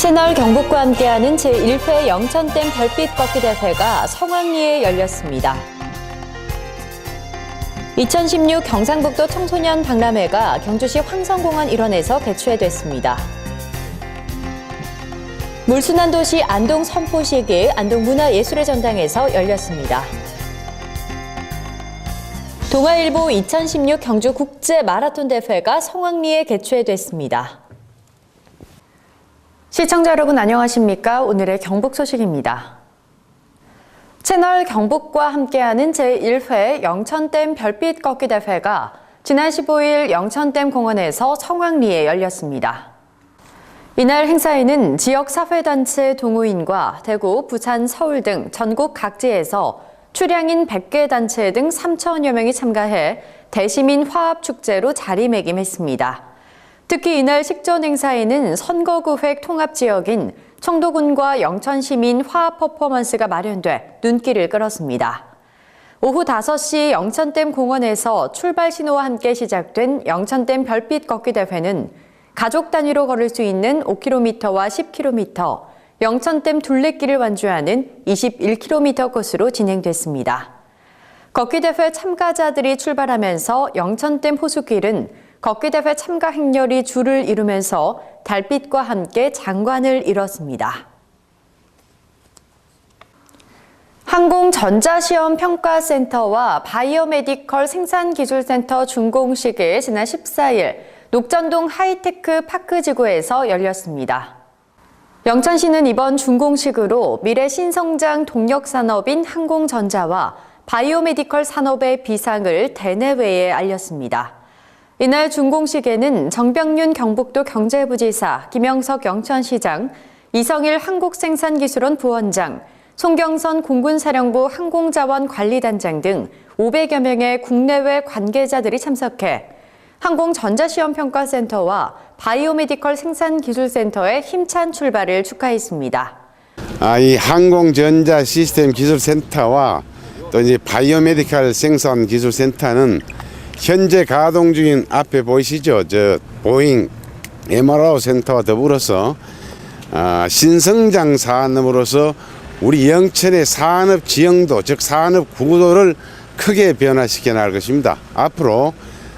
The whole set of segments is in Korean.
채널 경북과 함께하는 제1회 영천댐 별빛 걷기 대회가 성황리에 열렸습니다. 2016 경상북도 청소년 박람회가 경주시 황성공원 일원에서 개최됐습니다. 물순환 도시 안동 선포식이 안동 문화예술의 전당에서 열렸습니다. 동아일보 2016 경주 국제 마라톤 대회가 성황리에 개최됐습니다. 시청자 여러분 안녕하십니까? 오늘의 경북 소식입니다. 채널 경북과 함께하는 제1회 영천댐 별빛 걷기 대회가 지난 15일 영천댐 공원에서 성황리에 열렸습니다. 이날 행사에는 지역 사회단체 동호인과 대구, 부산, 서울 등 전국 각지에서 출향인 100개 단체 등 3천여 명이 참가해 대시민 화합축제로 자리매김했습니다. 특히 이날 식전 행사에는 선거구획 통합 지역인 청도군과 영천시민 화합 퍼포먼스가 마련돼 눈길을 끌었습니다. 오후 5시 영천댐 공원에서 출발 신호와 함께 시작된 영천댐 별빛 걷기 대회는 가족 단위로 걸을 수 있는 5km와 10km, 영천댐 둘레길을 완주하는 21km 코스로 진행됐습니다. 걷기 대회 참가자들이 출발하면서 영천댐 호수길은 걷기 대회 참가 행렬이 줄을 이루면서 달빛과 함께 장관을 이뤘습니다. 항공전자시험평가센터와 바이오메디컬 생산기술센터 준공식이 지난 14일 녹전동 하이테크 파크 지구에서 열렸습니다. 영천시는 이번 준공식으로 미래 신성장 동력 산업인 항공전자와 바이오메디컬 산업의 비상을 대내외에 알렸습니다. 이날 준공식에는 정병윤 경북도 경제부지사, 김영석 영천시장, 이성일 한국생산기술원 부원장, 송경선 공군사령부 항공자원관리단장 등 500여 명의 국내외 관계자들이 참석해 항공전자시험평가센터와 바이오메디컬 생산기술센터의 힘찬 출발을 축하했습니다. 아, 이 항공전자 시스템 기술센터와 또 이제 바이오메디컬 생산 기술센터는 현재 가동 중인 앞에 보이시죠? 저 보잉 MRO 센터와 더불어서 아, 신성장 산업으로서 우리 영천의 산업 지형도 즉 산업 구도를 크게 변화시켜 나갈 것입니다. 앞으로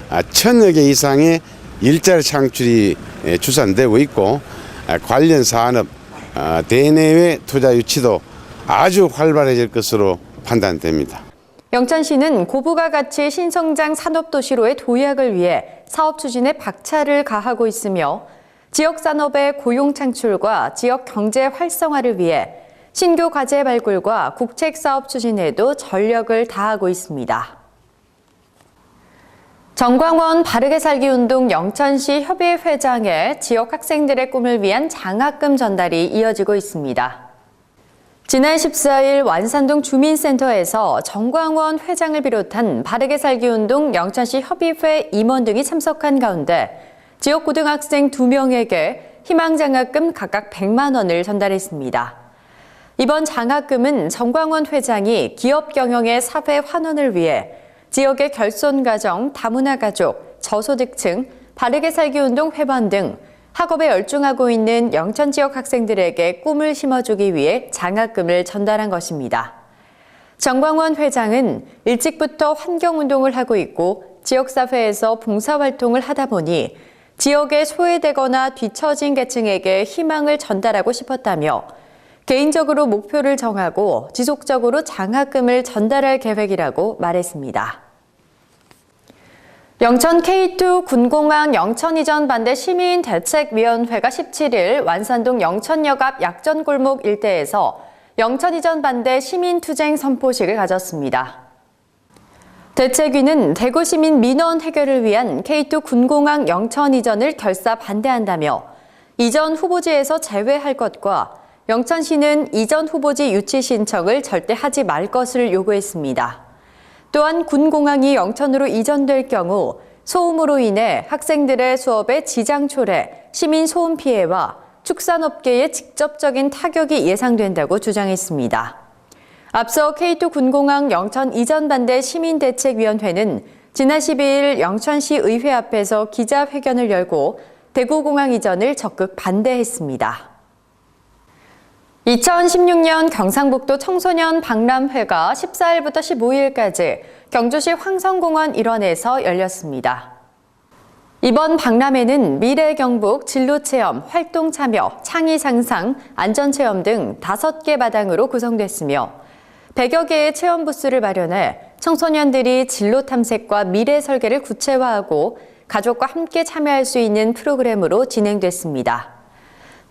아, 천여 개 이상의 일자리 창출이 예, 추산되고 있고 아, 관련 산업 아, 대내외 투자 유치도 아주 활발해질 것으로 판단됩니다. 영천시는 고부가 가치 신성장 산업도시로의 도약을 위해 사업 추진에 박차를 가하고 있으며 지역 산업의 고용 창출과 지역 경제 활성화를 위해 신규 과제 발굴과 국책 사업 추진에도 전력을 다하고 있습니다. 정광원 바르게 살기 운동 영천시 협의회 회장의 지역 학생들의 꿈을 위한 장학금 전달이 이어지고 있습니다. 지난 14일 완산동 주민센터에서 정광원 회장을 비롯한 바르게 살기 운동 영천시 협의회 임원 등이 참석한 가운데 지역 고등학생 2명에게 희망 장학금 각각 100만 원을 전달했습니다. 이번 장학금은 정광원 회장이 기업 경영의 사회 환원을 위해 지역의 결손 가정, 다문화 가족, 저소득층, 바르게 살기 운동 회원 등 학업에 열중하고 있는 영천 지역 학생들에게 꿈을 심어주기 위해 장학금을 전달한 것입니다. 정광원 회장은 일찍부터 환경운동을 하고 있고 지역사회에서 봉사활동을 하다 보니 지역에 소외되거나 뒤처진 계층에게 희망을 전달하고 싶었다며 개인적으로 목표를 정하고 지속적으로 장학금을 전달할 계획이라고 말했습니다. 영천 K2 군공항 영천 이전 반대 시민 대책위원회가 17일 완산동 영천역 앞 약전골목 일대에서 영천 이전 반대 시민 투쟁 선포식을 가졌습니다. 대책위는 대구 시민 민원 해결을 위한 K2 군공항 영천 이전을 결사 반대한다며 이전 후보지에서 제외할 것과 영천시는 이전 후보지 유치 신청을 절대 하지 말 것을 요구했습니다. 또한 군공항이 영천으로 이전될 경우 소음으로 인해 학생들의 수업에 지장 초래, 시민 소음 피해와 축산업계에 직접적인 타격이 예상된다고 주장했습니다. 앞서 K2 군공항 영천 이전 반대 시민대책위원회는 지난 12일 영천시 의회 앞에서 기자회견을 열고 대구공항 이전을 적극 반대했습니다. 2016년 경상북도 청소년 박람회가 14일부터 15일까지 경주시 황성공원 일원에서 열렸습니다. 이번 박람회는 미래 경북 진로 체험, 활동 참여, 창의 상상, 안전 체험 등 5개 마당으로 구성됐으며 100여 개의 체험 부스를 마련해 청소년들이 진로 탐색과 미래 설계를 구체화하고 가족과 함께 참여할 수 있는 프로그램으로 진행됐습니다.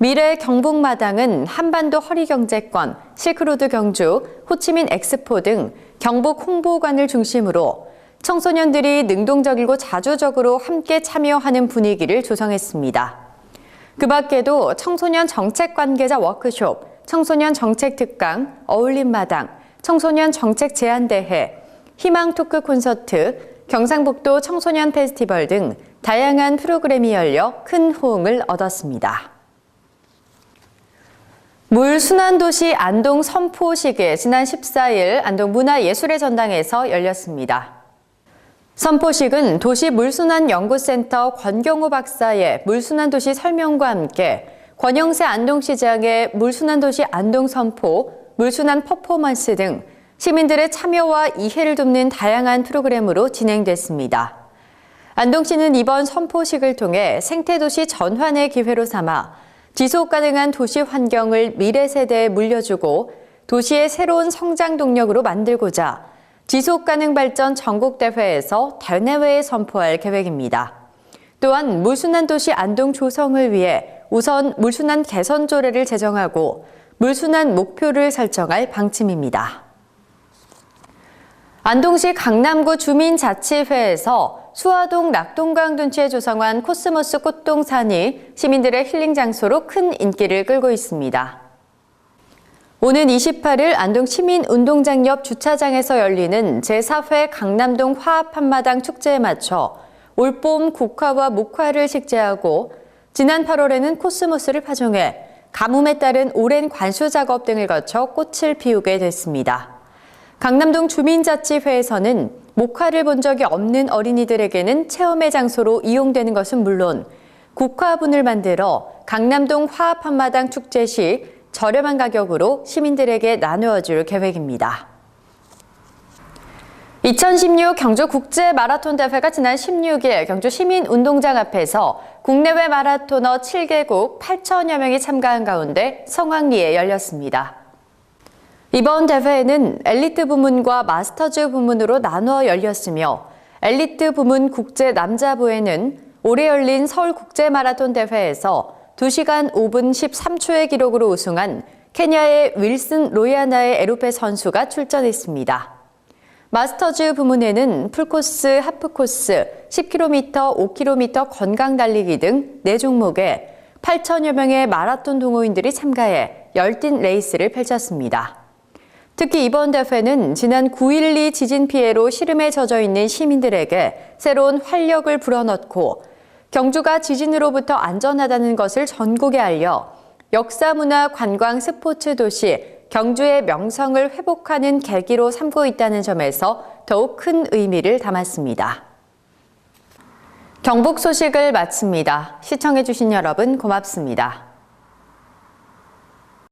미래 경북마당은 한반도 허리경제권, 실크로드 경주, 호치민 엑스포 등 경북 홍보관을 중심으로 청소년들이 능동적이고 자주적으로 함께 참여하는 분위기를 조성했습니다. 그 밖에도 청소년 정책 관계자 워크숍, 청소년 정책 특강, 어울림 마당, 청소년 정책 제안대회, 희망 토크 콘서트, 경상북도 청소년 페스티벌 등 다양한 프로그램이 열려 큰 호응을 얻었습니다. 물순환도시 안동 선포식이 지난 14일 안동 문화예술의 전당에서 열렸습니다. 선포식은 도시 물순환 연구센터 권경호 박사의 물순환도시 설명과 함께 권영세 안동시장의 물순환도시 안동 선포, 물순환 퍼포먼스 등 시민들의 참여와 이해를 돕는 다양한 프로그램으로 진행됐습니다. 안동시는 이번 선포식을 통해 생태도시 전환의 기회로 삼아 지속 가능한 도시 환경을 미래 세대에 물려주고 도시의 새로운 성장 동력으로 만들고자 지속 가능 발전 전국 대회에서 대내외에 선포할 계획입니다. 또한 물순환 도시 안동 조성을 위해 우선 물순환 개선 조례를 제정하고 물순환 목표를 설정할 방침입니다. 안동시 강남구 주민자치회에서 수화동 낙동강 둔치에 조성한 코스모스 꽃동산이 시민들의 힐링 장소로 큰 인기를 끌고 있습니다. 오는 28일 안동 시민운동장 옆 주차장에서 열리는 제4회 강남동 화합 한마당 축제에 맞춰 올봄 국화와 목화를 식재하고 지난 8월에는 코스모스를 파종해 가뭄에 따른 오랜 관수 작업 등을 거쳐 꽃을 피우게 됐습니다. 강남동 주민자치회에서는 목화를 본 적이 없는 어린이들에게는 체험의 장소로 이용되는 것은 물론 국화분을 만들어 강남동 화합 한마당 축제 시 저렴한 가격으로 시민들에게 나누어 줄 계획입니다. 2016 경주 국제 마라톤 대회가 지난 16일 경주 시민 운동장 앞에서 국내외 마라토너 7개국 8천여 명이 참가한 가운데 성황리에 열렸습니다. 이번 대회에는 엘리트 부문과 마스터즈 부문으로 나누어 열렸으며 엘리트 부문 국제 남자부에는 올해 열린 서울 국제 마라톤 대회에서 2시간 5분 13초의 기록으로 우승한 케냐의 윌슨 로야나의 에로페 선수가 출전했습니다. 마스터즈 부문에는 풀코스, 하프코스, 10km, 5km 건강 달리기 등 4종목에 8천여 명의 마라톤 동호인들이 참가해 열띤 레이스를 펼쳤습니다. 특히 이번 대회는 지난 9.12 지진 피해로 시름에 젖어 있는 시민들에게 새로운 활력을 불어넣고 경주가 지진으로부터 안전하다는 것을 전국에 알려 역사, 문화, 관광, 스포츠 도시, 경주의 명성을 회복하는 계기로 삼고 있다는 점에서 더욱 큰 의미를 담았습니다. 경북 소식을 마칩니다. 시청해주신 여러분 고맙습니다.